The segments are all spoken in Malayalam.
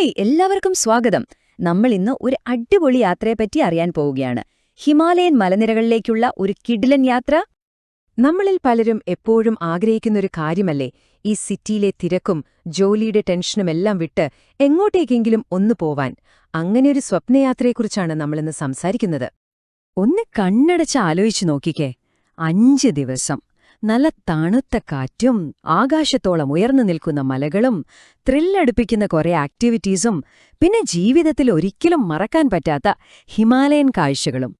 ഹായ് എല്ലാവർക്കും സ്വാഗതം. നമ്മൾ ഇന്ന് ഒരു അടിപൊളി യാത്രയെപ്പറ്റി അറിയാൻ പോവുകയാണ്. ഹിമാലയൻ മലനിരകളിലേക്കുള്ള ഒരു കിഡിലൻ യാത്ര? നമ്മളിൽ പലരും എപ്പോഴും ആഗ്രഹിക്കുന്നൊരു കാര്യമല്ലേ ഈ സിറ്റിയിലെ തിരക്കും ജോലിയുടെ ടെൻഷനുമെല്ലാം വിട്ട് എങ്ങോട്ടേക്കെങ്കിലും ഒന്നു പോവാൻ. അങ്ങനെയൊരു സ്വപ്നയാത്രയെക്കുറിച്ചാണ് നമ്മളിന്ന് സംസാരിക്കുന്നത്. ഒന്ന് കണ്ണടച്ച് ആലോചിച്ചു നോക്കിക്കേ അഞ്ച് ദിവസം. നല്ല തണുത്ത കാറ്റും ആകാശത്തോളം ഉയർന്നു നിൽക്കുന്ന മലകളും ത്രില്ലടുപ്പിക്കുന്ന കുറെ ആക്ടിവിറ്റീസും പിന്നെ ജീവിതത്തിൽ ഒരിക്കലും മറക്കാൻ പറ്റാത്ത ഹിമാലയൻ കാഴ്ചകളും.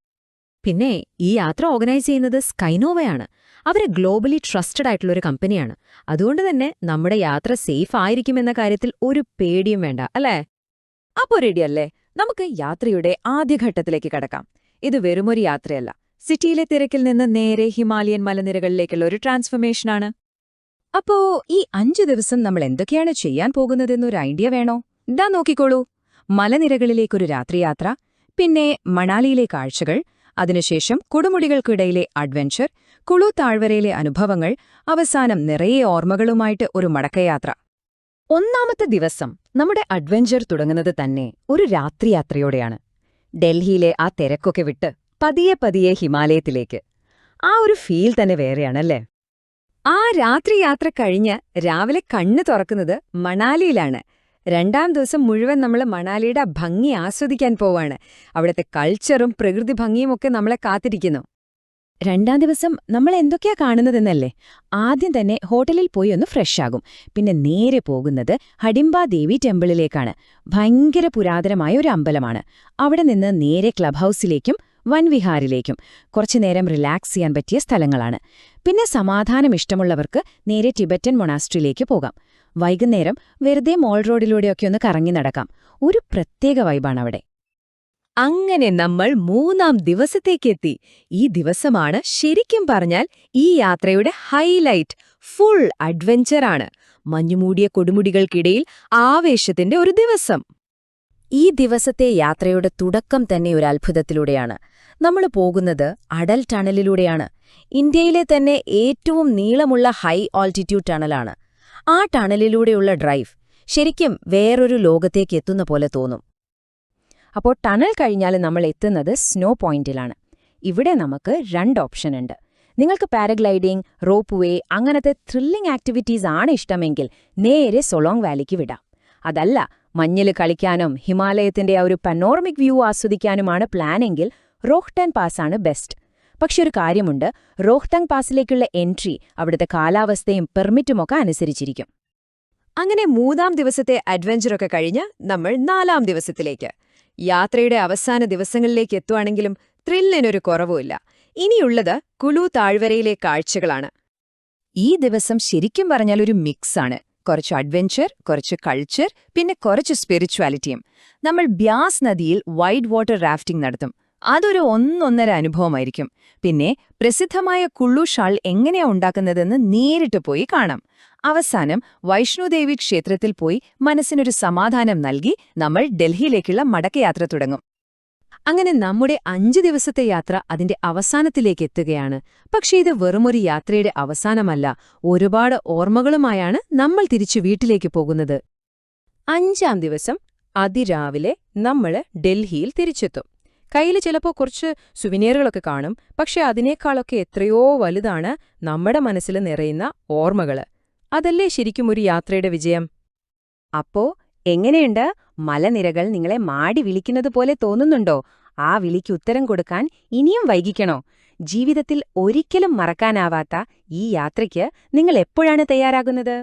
പിന്നെ ഈ യാത്ര ഓർഗനൈസ് ചെയ്യുന്നത് സ്കൈനോവയാണ്. അവർ ഗ്ലോബലി ട്രസ്റ്റഡ് ആയിട്ടുള്ള ഒരു കമ്പനിയാണ്. അതുകൊണ്ട് തന്നെ നമ്മുടെ യാത്ര സേഫ് ആയിരിക്കുമെന്ന കാര്യത്തിൽ ഒരു പേടിയും വേണ്ട അല്ലേ? അപ്പോ റെഡിയല്ലേ? നമുക്ക് യാത്രയുടെ ആദ്യഘട്ടത്തിലേക്ക് കടക്കാം. ഇത് വെറുമൊരു യാത്രയല്ല. സിറ്റിയിലെ തിരക്കിൽ നിന്ന് നേരെ ഹിമാലയൻ മലനിരകളിലേക്കുള്ള ഒരു ട്രാൻസ്ഫർമേഷനാണ്. അപ്പോ ഈ അഞ്ചു ദിവസം നമ്മൾ എന്തൊക്കെയാണ് ചെയ്യാൻ പോകുന്നതെന്നൊരു ഐഡിയ വേണോ? ഇതാ നോക്കിക്കോളൂ. മലനിരകളിലേക്കൊരു രാത്രിയാത്ര പിന്നെ മണാലിയിലെ കാഴ്ചകൾ അതിനുശേഷം കൊടുമുടികൾക്കിടയിലെ അഡ്വെഞ്ചർ കുളു താഴ്വരയിലെ അനുഭവങ്ങൾ അവസാനം നിറയെ ഓർമ്മകളുമായിട്ട് ഒരു മടക്കയാത്ര. ഒന്നാമത്തെ ദിവസം നമ്മുടെ അഡ്വഞ്ചർ തുടങ്ങുന്നത് തന്നെ ഒരു രാത്രിയാത്രയോടെയാണ്. ഡൽഹിയിലെ ആ തിരക്കൊക്കെ വിട്ട് പതിയെ പതിയെ ഹിമാലയത്തിലേക്ക്. ആ ഒരു ഫീൽ തന്നെ വേറെയാണല്ലേ? ആ രാത്രി യാത്ര കഴിഞ്ഞ് രാവിലെ കണ്ണ് തുറക്കുന്നത് മണാലിയിലാണ്. രണ്ടാം ദിവസം മുഴുവൻ നമ്മൾ മണാലിയുടെ ഭംഗി ആസ്വദിക്കാൻ പോവാണ്. അവിടുത്തെ കൾച്ചറും പ്രകൃതി ഭംഗിയും ഒക്കെ നമ്മളെ കാത്തിരിക്കുന്നു. രണ്ടാം ദിവസം നമ്മൾ എന്തൊക്കെയാ കാണുന്നതെന്നല്ലേ? ആദ്യം തന്നെ ഹോട്ടലിൽ പോയി ഒന്ന് ഫ്രഷ് ആകും. പിന്നെ നേരെ പോകുന്നത് ഹഡിംബ ദേവി ടെമ്പിളിലേക്കാണ് ഭയങ്കര പുരാതനമായ ഒരു അമ്പലമാണ്. അവിടെ നിന്ന് നേരെ ക്ലബ് ഹൗസിലേക്കും വൻവിഹാറിലേക്കും കുറച്ചുനേരം റിലാക്സ് ചെയ്യാൻ പറ്റിയ സ്ഥലങ്ങളാണ്. പിന്നെ സമാധാനം ഇഷ്ടമുള്ളവർക്ക് നേരെ ടിബറ്റൻ മൊണാസ്ട്രിയിലേക്ക് പോകാം. വൈകുന്നേരം വെറുതെ മോൾ റോഡിലൂടെയൊക്കെ ഒന്ന് കറങ്ങി നടക്കാം. ഒരു പ്രത്യേക വൈബാണ് അവിടെ അങ്ങനെ നമ്മൾ മൂന്നാം ദിവസത്തേക്കെത്തി. ഈ ദിവസമാണ് ശരിക്കും പറഞ്ഞാൽ ഈ യാത്രയുടെ ഹൈലൈറ്റ് ഫുൾ അഡ്വഞ്ചറാണ് മഞ്ഞുമൂടിയ കൊടുമുടികൾക്കിടയിൽ ആവേശത്തിന്റെ ഒരു ദിവസം. ഈ ദിവസത്തെ യാത്രയുടെ തുടക്കം തന്നെ ഒരു അത്ഭുതത്തിലൂടെയാണ്. നമ്മൾ പോകുന്നത് അടൽ ടണലിലൂടെയാണ്. ഇന്ത്യയിലെ തന്നെ ഏറ്റവും നീളമുള്ള ഹൈ ആൾട്ടിറ്റ്യൂഡ് ടണലാണ്. ആ ടണലിലൂടെയുള്ള ഡ്രൈവ് ശരിക്കും വേറൊരു ലോകത്തേക്ക് എത്തുന്ന പോലെ തോന്നും. അപ്പോൾ ടണൽ കഴിഞ്ഞാൽ നമ്മൾ എത്തുന്നത് സ്നോ പോയിന്റിലാണ്. ഇവിടെ നമുക്ക് രണ്ട് ഓപ്ഷൻ ഉണ്ട്. നിങ്ങൾക്ക് പാരഗ്ലൈഡിംഗ് റോപ്പ് വേ അങ്ങനത്തെ ത്രില്ലിംഗ് ആക്ടിവിറ്റീസ് ആണ് ഇഷ്ടമെങ്കിൽ നേരെ സൊളോങ് വാലിക്ക് വിടാം. അതല്ല മഞ്ഞിൽ കളിക്കാനും ഹിമാലയത്തിന്റെ ആ ഒരു പനോർമിക് വ്യൂ ആസ്വദിക്കാനുമാണ് പ്ലാനെങ്കിൽ റോഹ്ടൻ പാസ്സാണ് ബെസ്റ്റ് പക്ഷെ ഒരു കാര്യമുണ്ട് റോഹ്തങ് പാസിലേക്കുള്ള എൻട്രി അവിടുത്തെ കാലാവസ്ഥയും പെർമിറ്റുമൊക്കെ അനുസരിച്ചിരിക്കും. അങ്ങനെ മൂന്നാം ദിവസത്തെ അഡ്വഞ്ചറൊക്കെ കഴിഞ്ഞ് നമ്മൾ നാലാം ദിവസത്തിലേക്ക്. യാത്രയുടെ അവസാന ദിവസങ്ങളിലേക്ക് എത്തുവാണെങ്കിലും ത്രില്ലിനൊരു കുറവുമില്ല ഇനിയുള്ളത് കുളു താഴ്വരയിലെ കാഴ്ചകളാണ്. ഈ ദിവസം ശരിക്കും പറഞ്ഞാൽ ഒരു മിക്സാണ് കുറച്ച് അഡ്വഞ്ചർ കുറച്ച് കൾച്ചർ പിന്നെ കുറച്ച് സ്പിരിച്വാലിറ്റിയും നമ്മൾ ബ്യാസ് നദിയിൽ വൈഡ് വാട്ടർ റാഫ്റ്റിംഗ് നടത്തും. അതൊരു ഒന്നൊന്നര അനുഭവമായിരിക്കും. പിന്നെ പ്രസിദ്ധമായ കുള്ളു ഷാൾ എങ്ങനെയാ ഉണ്ടാക്കുന്നതെന്ന് നേരിട്ട് പോയി കാണാം. അവസാനം വൈഷ്ണുദേവി ക്ഷേത്രത്തിൽ പോയി മനസ്സിനൊരു സമാധാനം നൽകി നമ്മൾ ഡൽഹിയിലേക്കുള്ള മടക്കയാത്ര തുടങ്ങും. അങ്ങനെ നമ്മുടെ അഞ്ച് ദിവസത്തെ യാത്ര അതിന്റെ അവസാനത്തിലേക്ക് എത്തുകയാണ്. പക്ഷേ ഇത് വെറുമൊരു യാത്രയുടെ അവസാനമല്ല ഒരുപാട് ഓർമ്മകളുമായാണ് നമ്മൾ തിരിച്ചു വീട്ടിലേക്ക് പോകുന്നത്. അഞ്ചാം ദിവസം അതിരാവിലെ നമ്മൾ ഡൽഹിയിൽ തിരിച്ചെത്തും. കയ്യിൽ ചിലപ്പോൾ കുറച്ച് സുവിനീറുകളൊക്കെ കാണും പക്ഷെ അതിനേക്കാളൊക്കെ എത്രയോ വലുതാണ് നമ്മുടെ മനസ്സിൽ നിറയുന്ന ഓർമ്മകൾ അതല്ലേ ശരിക്കും ഒരു യാത്രയുടെ വിജയം? അപ്പോ എങ്ങനെയുണ്ട്? മലനിരകൾ നിങ്ങളെ മാടി വിളിക്കുന്നത് പോലെ തോന്നുന്നുണ്ടോ? ആ വിളിക്ക് ഉത്തരം കൊടുക്കാൻ ഇനിയും വൈകിക്കണോ? ജീവിതത്തിൽ ഒരിക്കലും മറക്കാനാവാത്ത ഈ യാത്രയ്ക്ക് നിങ്ങൾ എപ്പോഴാണ് തയ്യാറാകുന്നത്?